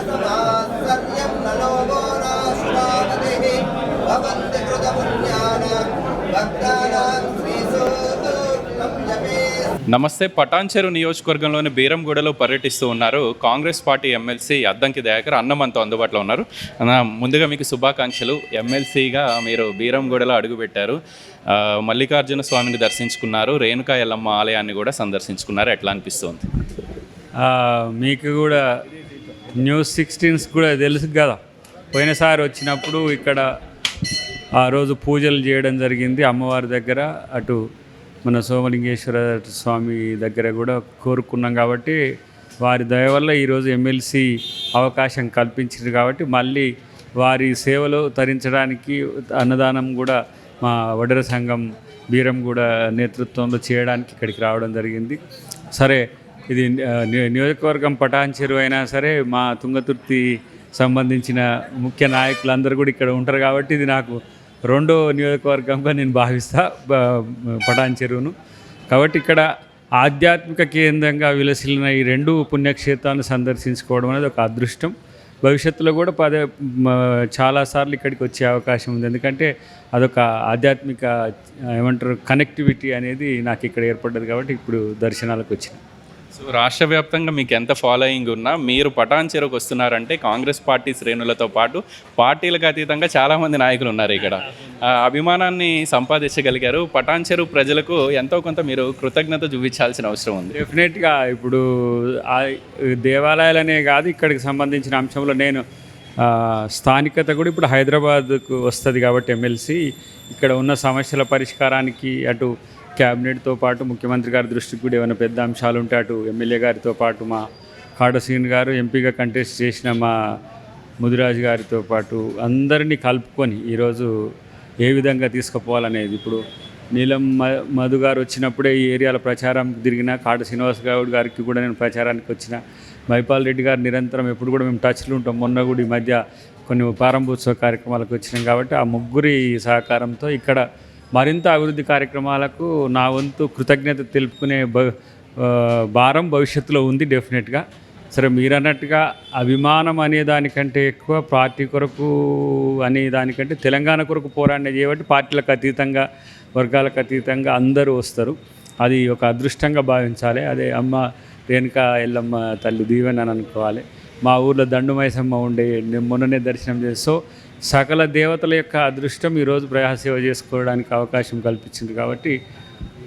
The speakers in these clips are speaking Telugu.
वेदोदोरसमात्सर्यं न लोभो नाश्वानतिः भवन्ति कृतपुण्यानां भक्तानां श्रीसूक्तं जपे నమస్తే పటాన్చెరు నియోజకవర్గంలోని బీరంగూడలో పర్యటిస్తూ ఉన్నారు కాంగ్రెస్ పార్టీ ఎమ్మెల్సీ అద్దంకి దయాకర్ అన్న మనతో అందుబాటులో ఉన్నారు అన్న ముందుగా మీకు శుభాకాంక్షలు ఎమ్మెల్సీగా మీరు బీరంగూడలో అడుగుపెట్టారు ఆ, మల్లికార్జున స్వామిని దర్శించుకున్నారు రేణుకా ఎల్లమ్మ ఆలయాన్ని కూడా సందర్శించుకున్నారు ఎట్లా అనిపిస్తుంది ఆ, మీకు కూడా న్యూస్ సిక్స్టీన్స్ కూడా తెలుసు కదా. పోయినసారి వచ్చినప్పుడు ఇక్కడ ఆ రోజు పూజలు చేయడం జరిగింది. అమ్మవారి దగ్గర అటు మన సోమలింగేశ్వర స్వామి దగ్గర కూడా కోరుకున్నాం కాబట్టి వారి దయ వల్ల ఈరోజు ఎమ్మెల్సీ అవకాశం కల్పించింది కాబట్టి మళ్ళీ వారి సేవలు తరించడానికి అన్నదానం కూడా మా వడర సంఘం బీరం కూడా నేతృత్వంలో చేయడానికి ఇక్కడికి రావడం జరిగింది. సరే ఇది నియోజకవర్గం పటాన్ చెరువు అయినా సరే మా తుంగతుర్తి సంబంధించిన ముఖ్య నాయకులందరూ కూడా ఇక్కడ ఉంటారు కాబట్టి ఇది నాకు రెండో నియోజకవర్గంగా నేను భావిస్తా పటాన్ చెరువును కాబట్టి ఇక్కడ ఆధ్యాత్మిక కేంద్రంగా విలసిల్లిన ఈ రెండు పుణ్యక్షేత్రాలను సందర్శించుకోవడం అనేది ఒక అదృష్టం. భవిష్యత్తులో కూడా పదే చాలాసార్లు ఇక్కడికి వచ్చే అవకాశం ఉంది. ఎందుకంటే అదొక ఆధ్యాత్మిక ఏమంటారు కనెక్టివిటీ అనేది నాకు ఇక్కడ ఏర్పడ్డది కాబట్టి ఇప్పుడు దర్శనాలకు వచ్చిన. సో రాష్ట్ర వ్యాప్తంగా మీకు ఎంత ఫాలోయింగ్ ఉన్నా మీరు పటాన్ చెరువుకు వస్తున్నారంటే కాంగ్రెస్ పార్టీ శ్రేణులతో పాటు పార్టీలకు అతీతంగా చాలామంది నాయకులు ఉన్నారు ఇక్కడ. అభిమానాన్ని సంపాదించగలిగారు. పటాన్ చెరువు ప్రజలకు ఎంతో కొంత మీరు కృతజ్ఞత చూపించాల్సిన అవసరం ఉంది. డెఫినెట్గా ఇప్పుడు ఆ దేవాలయాలనే కాదు ఇక్కడికి సంబంధించిన అంశంలో నేను స్థానికత కూడా ఇప్పుడు హైదరాబాద్కు వస్తుంది కాబట్టి ఎమ్మెల్సీ. ఇక్కడ ఉన్న సమస్యల పరిష్కారానికి అటు క్యాబినెట్తో పాటు ముఖ్యమంత్రి గారి దృష్టికి కూడా ఏమైనా పెద్ద అంశాలు ఉంటే అటు ఎమ్మెల్యే గారితో పాటు మా కాడసీన్ గారు ఎంపీగా కంటెస్ట్ చేసిన మా ముదిరాజు గారితో పాటు అందరినీ కలుపుకొని ఈరోజు ఏ విధంగా తీసుకుపోవాలనేది. ఇప్పుడు నీలం మ- మధు గారు వచ్చినప్పుడే ఈ ఏరియాల ప్రచారం తిరిగిన కాట శ్రీనివాస్ గౌడ్ గారికి కూడా నేను ప్రచారానికి వచ్చిన మైపాల్ రెడ్డి గారు నిరంతరం ఎప్పుడు కూడా మేము టచ్లో ఉంటాం. మొన్న కూడా ఈ మధ్య కొన్ని ప్రారంభోత్సవ కార్యక్రమాలకు వచ్చినాం కాబట్టి ఆ ముగ్గురి సహకారంతో ఇక్కడ మరింత అభివృద్ధి కార్యక్రమాలకు నా వంతు కృతజ్ఞత తెలుపుకునే భ భారం భవిష్యత్తులో ఉంది డెఫినెట్గా. సరే మీరన్నట్టుగా అభిమానం అనే దానికంటే ఎక్కువ పార్టీ కొరకు అనే దానికంటే తెలంగాణ కొరకు పోరాడిన చేయబట్టి పార్టీలకు అతీతంగా వర్గాలకు అతీతంగా అందరూ వస్తారు. అది ఒక అదృష్టంగా భావించాలి. అదే అమ్మ రేణుక ఎల్లమ్మ తల్లి దీవెన అని అనుకోవాలి. మా ఊర్లో దండుమైసమ్మ ఉండే మొన్ననే దర్శనం చేసి సో సకల దేవతల యొక్క అదృష్టం ఈరోజు ప్రయాసేవ చేసుకోవడానికి అవకాశం కల్పించింది కాబట్టి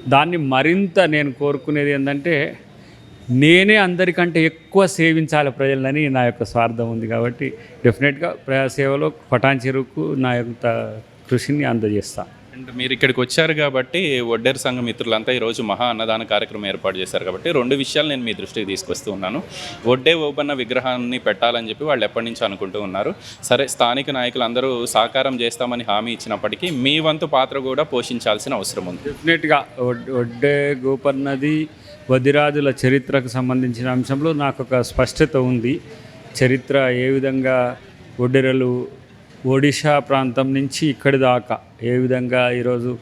దాన్ని మరింత నేను కోరుకునేది ఏంటంటే నేనే అందరికంటే ఎక్కువ సేవించాలి ప్రజలని నా యొక్క స్వార్థం ఉంది కాబట్టి డెఫినెట్గా ప్రజాసేవలో పటాన్ చెరువుకు నా యొక్క కృషిని అందజేస్తాను అండ్ మీరు ఇక్కడికి వచ్చారు కాబట్టి ఒడ్డేరు సంఘ మిత్రులంతా ఈరోజు మహా అన్నదాన కార్యక్రమం ఏర్పాటు చేశారు కాబట్టి రెండు విషయాలు నేను మీ దృష్టికి తీసుకొస్తూ ఉన్నాను. వడ్డే ఓబన్న విగ్రహాన్ని పెట్టాలని చెప్పి వాళ్ళు ఎప్పటి నుంచి అనుకుంటూ ఉన్నారు. సరే స్థానిక నాయకులు అందరూ సహకారం చేస్తామని హామీ ఇచ్చినప్పటికీ మీ వంతు పాత్ర కూడా పోషించాల్సిన అవసరం ఉంది. డెఫినెట్గా ఒడ్డే గోపన్నది వదిరాజుల చరిత్రకు సంబంధించిన అంశంలో నాకు ఒక స్పష్టత ఉంది. చరిత్ర ఏ విధంగా ఒడ్డెరలు ఒడిషా ప్రాంతం నుంచి ఇక్కడి దాకా ఏ విధంగా ఈరోజు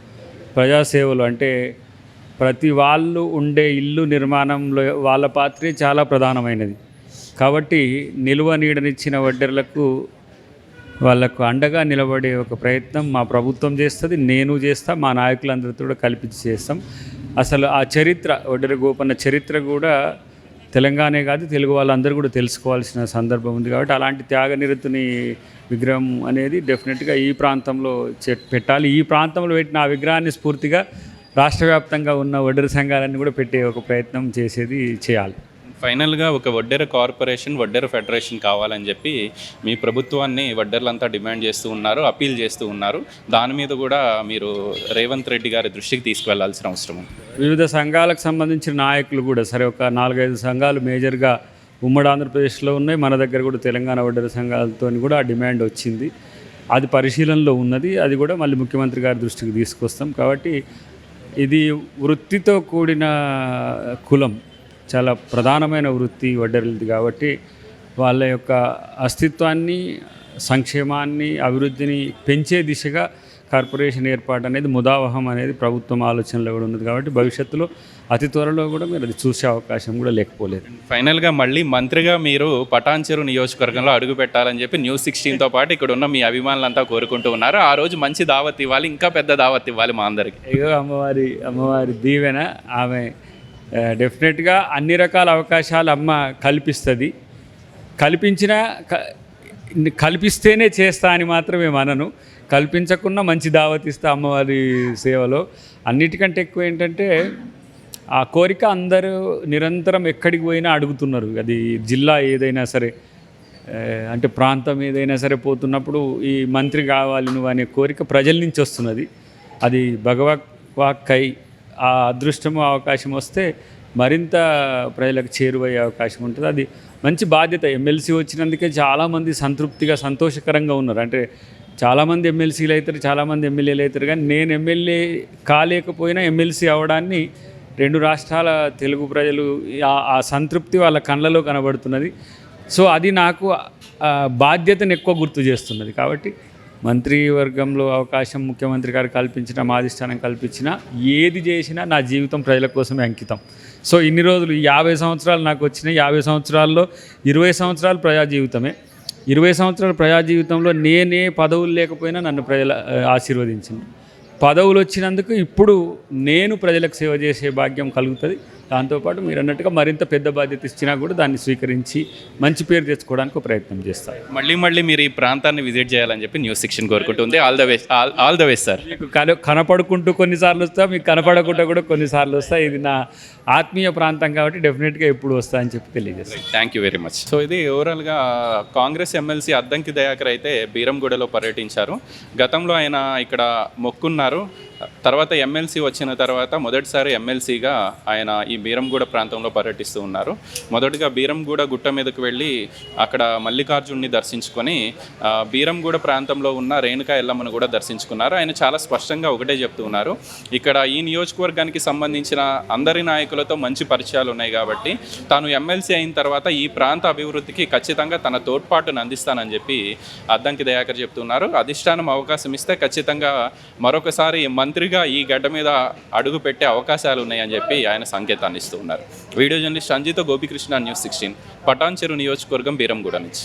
ప్రజాసేవలు అంటే ప్రతి వాళ్ళు ఉండే ఇల్లు నిర్మాణంలో వాళ్ళ పాత్రే చాలా ప్రధానమైనది. కాబట్టి నిలువ నీడనిచ్చిన వడ్డెర్లకు వాళ్ళకు అండగా నిలబడే ఒక ప్రయత్నం మా ప్రభుత్వం చేస్తుంది నేను చేస్తా మా నాయకులందరితో కూడా కల్పించి చేస్తాం. అసలు ఆ చరిత్ర ఒడ్డెర గోపన్న చరిత్ర కూడా తెలంగాణే కాదు తెలుగు వాళ్ళందరూ కూడా తెలుసుకోవాల్సిన సందర్భం ఉంది కాబట్టి అలాంటి త్యాగనిరతుని విగ్రహం అనేది డెఫినెట్గా ఈ ప్రాంతంలో చె- పెట్టాలి. ఈ ప్రాంతంలో పెట్టిన ఆ విగ్రహాన్ని స్ఫూర్తిగా రాష్ట్ర వ్యాప్తంగా ఉన్న ఒడ్డెర సంఘాలన్నీ కూడా పెట్టే ఒక ప్రయత్నం చేసేది చేయాలి. ఫైనల్గా ఒక వడ్డెర కార్పొరేషన్ వడ్డెర ఫెడరేషన్ కావాలని చెప్పి మీ ప్రభుత్వాన్ని వడ్డెర్లంతా డిమాండ్ చేస్తూ ఉన్నారు అప్పీల్ చేస్తూ ఉన్నారు. దాని మీద కూడా మీరు రేవంత్ రెడ్డి గారి దృష్టికి తీసుకువెళ్ళాల్సిన అవసరం ఉంది. వివిధ సంఘాలకు సంబంధించిన నాయకులు కూడా సరే ఒక నాలుగైదు సంఘాలు మేజర్గా ఉమ్మడి ఆంధ్రప్రదేశ్లో ఉన్నాయి. మన దగ్గర కూడా తెలంగాణ వడ్డెర సంఘాలతో కూడా ఆ డిమాండ్ వచ్చింది. అది పరిశీలనలో ఉన్నది. అది కూడా మళ్ళీ ముఖ్యమంత్రి గారి దృష్టికి తీసుకొస్తాం. కాబట్టి ఇది వృత్తితో కూడిన కులం. చాలా ప్రధానమైన వృత్తి వడ్డెరలది కాబట్టి వాళ్ళ యొక్క అస్తిత్వాన్ని సంక్షేమాన్ని అభివృద్ధిని పెంచే దిశగా కార్పొరేషన్ ఏర్పాటు అనేది ముదావహం అనేది ప్రభుత్వం ఆలోచనలో కూడా ఉన్నది కాబట్టి భవిష్యత్తులో అతి త్వరలో కూడా మీరు అది చూసే అవకాశం కూడా లేకపోలేదు. ఫైనల్గా మళ్ళీ మంత్రిగా మీరు పటాన్చెరు నియోజకవర్గంలో అడుగు పెట్టాలని చెప్పి న్యూస్ సిక్స్టీన్తో పాటు ఇక్కడ ఉన్న మీ అభిమానులంతా కోరుకుంటూ ఉన్నారు. ఆ రోజు మంచి దావత్ ఇవ్వాలి ఇంకా పెద్ద దావత్ ఇవ్వాలి మా అందరికి. అమ్మవారి అమ్మవారి దీవెన ఆమె డెఫినెట్గా అన్ని రకాల అవకాశాలు అమ్మ కల్పిస్తుంది. కల్పించిన క- కల్పిస్తేనే చేస్తా అని మాత్రమే మనను కల్పించకుండా మంచి దావత్ ఇస్తా అమ్మవారి సేవలో. అన్నిటికంటే ఎక్కువ ఏంటంటే ఆ కోరిక అందరూ నిరంతరం ఎక్కడికి పోయినా అడుగుతున్నారు. అది జిల్లా ఏదైనా సరే అంటే ప్రాంతం ఏదైనా సరే పోతున్నప్పుడు ఈ మంత్రి కావాలి నువ్వు అనే కోరిక ప్రజల నుంచి వస్తున్నది. అది భగవత్ వాక్కై ఆ అదృష్టము అవకాశం వస్తే మరింత ప్రజలకు చేరువయ్యే అవకాశం ఉంటుంది. అది మంచి బాధ్యత. ఎమ్మెల్సీ వచ్చినందుకే చాలామంది సంతృప్తిగా సంతోషకరంగా ఉన్నారు. అంటే చాలామంది ఎమ్మెల్సీలు అవుతారు చాలామంది ఎమ్మెల్యేలు అవుతారు. కానీ నేను ఎమ్మెల్యే కాలేకపోయినా ఎమ్మెల్సీ అవడాన్ని రెండు రాష్ట్రాల తెలుగు ప్రజలు ఆ- ఆ సంతృప్తి వాళ్ళ కళ్ళలో కనబడుతున్నది. సో అది నాకు బాధ్యతను ఎక్కువ గుర్తు చేస్తున్నది. కాబట్టి మంత్రివర్గంలో అవకాశం ముఖ్యమంత్రి గారు కల్పించిన మా అధిష్టానం కల్పించిన ఏది చేసినా నా జీవితం ప్రజల కోసమే అంకితం. సో ఇన్ని రోజులు యాభై సంవత్సరాలు నాకు వచ్చిన యాభై సంవత్సరాల్లో ఇరవై సంవత్సరాలు ప్రజా జీవితమే. ఇరవై సంవత్సరాల ప్రజా జీవితంలో నేనే పదవులు లేకపోయినా నన్ను ప్రజల ఆశీర్వదించింది. పదవులు వచ్చినందుకు ఇప్పుడు నేను ప్రజలకు సేవ చేసే భాగ్యం కలుగుతుంది. దాంతోపాటు మీరు అన్నట్టుగా మరింత పెద్ద బాధ్యత ఇచ్చినా కూడా దాన్ని స్వీకరించి మంచి పేరు తెచ్చుకోవడానికి ప్రయత్నం చేస్తాను మళ్ళీ మళ్ళీ మీరు ఈ ప్రాంతాన్ని విజిట్ చేయాలని చెప్పి న్యూస్ సెక్షన్ కోరుకుంటుంది. All the best all the best sir మీకు కన కనపడుకుంటూ కొన్నిసార్లు వస్తా మీకు కనపడకుండా కూడా కొన్నిసార్లు వస్తా. ఇది నా ఆత్మీయ ప్రాంతం కాబట్టి డెఫినెట్గా ఎప్పుడు వస్తా అని చెప్పి తెలియజేస్తాను. Thank you very much so ఇది ఓవరాల్గా కాంగ్రెస్ ఎమ్మెల్సీ అద్దంకి దయాకర్ అయితే బీరంగూడలో పర్యటించారు. గతంలో ఆయన ఇక్కడ Claro. తర్వాత ఎమ్మెల్సీ వచ్చిన తర్వాత మొదటిసారి ఎమ్మెల్సీగా ఆయన ఈ బీరంగూడ ప్రాంతంలో పర్యటిస్తూ ఉన్నారు. మొదటిగా బీరంగూడ గుట్ట మీదకు వెళ్ళి అక్కడ మల్లికార్జున్ని దర్శించుకొని బీరంగూడ ప్రాంతంలో ఉన్న రేణుకా ఎల్లమ్మను కూడా దర్శించుకున్నారు. ఆయన చాలా స్పష్టంగా ఒకటే చెప్తూ ఉన్నారు. ఇక్కడ ఈ నియోజకవర్గానికి సంబంధించిన అందరి నాయకులతో మంచి పరిచయాలు ఉన్నాయి కాబట్టి తాను ఎమ్మెల్సీ అయిన తర్వాత ఈ ప్రాంత అభివృద్ధికి ఖచ్చితంగా తన తోడ్పాటును అందిస్తానని చెప్పి అద్దంకి దయాకర్ చెప్తున్నారు. అధిష్టానం అవకాశం ఇస్తే ఖచ్చితంగా మరొకసారి మంత్రిగా ఈ గడ్డ మీద అడుగు పెట్టే అవకాశాలు ఉన్నాయని చెప్పి ఆయన సంకేతాన్ని ఇస్తూ ఉన్నారు. Video journalist Sanjeetha Gopikrishna news sixteen Patancheru నియోజకవర్గం బీరంగూడ నుంచి.